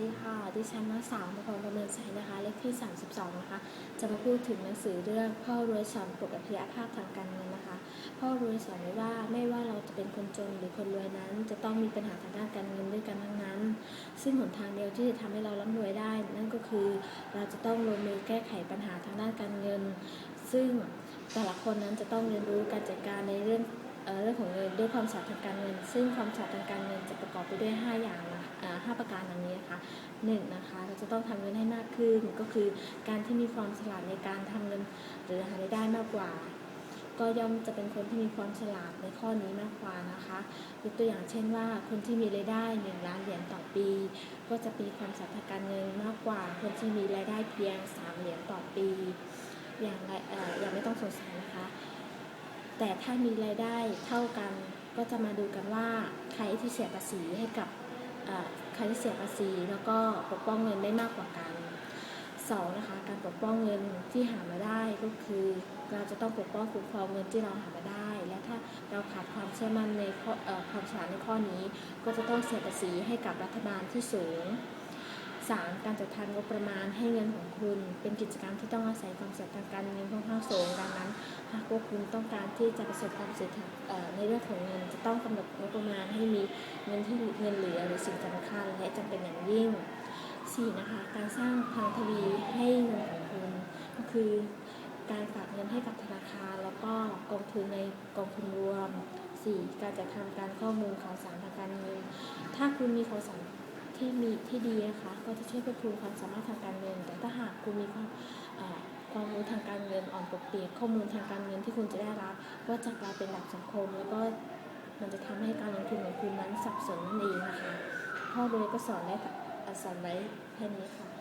ดีค่ะ ดิฉันนางสาวมพรประเมินชัยนะคะ เลขที่ 32 นะคะ จะมาพูดถึงหนังสือเรื่องพ่อรวยสอนปลุกอัจฉริยภาพทางการเงินนะคะ พ่อรวยสอนไว้ว่าไม่ว่าเราจะเป็นคนจนหรือคนรวยนั้น จะต้องมีปัญหาทางด้านการเงินด้วยกันทั้งนั้น ซึ่งหนทางเดียวที่จะทำให้เราร่ำรวยได้ นั่นก็คือเราจะต้องลงมือแก้ไขปัญหาทางด้านการเงิน ซึ่งแต่ละคนนั้นจะต้องเรียนรู้การจัดการในเรื่อง เรื่องของเงินด้วยความฉลาดทางการเงิน ซึ่งความฉลาดทางการเงินจะประกอบไปด้วย 5 อย่างนะห้าประการดังนี้นะคะหนึ่งนะคะเราจะต้องทำเงินให้มากขึ้น ก็คือการที่มีความฉลาดในการทำเงินหรือหารายได้มากกว่า ก็ย่อมจะเป็นคนที่มีความฉลาดในข้อนี้มากกว่านะคะยกตัวอย่างเช่นว่าคนที่มีรายได้1ล้านเหรียญต่อปี ก็จะมีความฉลาดทางการเงินมากกว่า คนที่มีรายได้เพียง3เหรียญต่อปี อย่างไรเอ่ออย่างไม่ต้องสงสัยนะคะ แต่ถ้ามีรายได้เท่ากันก็จะมาดูกันว่าใครที่เสียภาษีให้กับใครที่เสียภาษีแล้วก็ปกป้องเงินได้มากกว่ากันสองนะคะการปกป้องเงินที่หามาได้ก็คือเราจะต้องปกป้องคุ้มครองเงินที่เราหามาได้ และถ้าเราขาดความเชื่อมั่นในข้อเอ่อความฉลาดในข้อนี้ ก็จะต้องเสียภาษีให้กับรัฐบาลที่สูง 3. การจัดทำงบประมาณให้เงินของคุณ เป็นกิจกรรมที่ต้องอาศัยความสามารถทางการเงินค่อนข้างสูงดังนั้น หากว่าคุณต้องการที่จะประสบความสำเร็จในเรื่องของเงิน จะต้องกำหนดงบประมาณให้มีเงินที่เงินเหลือหรือสิ่งสำคัญและจำเป็นอย่างยิ่ง 4. นะคะการสร้างพลังทวีให้เงินของคุณก็คือการฝากเงินให้กับธนาคารแล้วก็กองทุนในกองทุนรวม 4. การจัดทำการข้อมูลข่าวสารทางการเงิน ถ้าคุณมีข่าวสาร ที่มีที่ดีนะคะก็จะช่วยเพิ่มพูนความสามารถทางการเงิน แต่ถ้าหากคุณมีความความรู้ทางการเงินอ่อนปกติข้อมูลทางการเงินที่คุณจะได้รับ ก็จะกลายเป็นหลักสังคม แล้วก็มันจะทำให้การลงทุนของคุณนั้นสับสนนั่นเองนะคะพ่อรวยก็สอนได้สอนไว้แค่นี้ค่ะ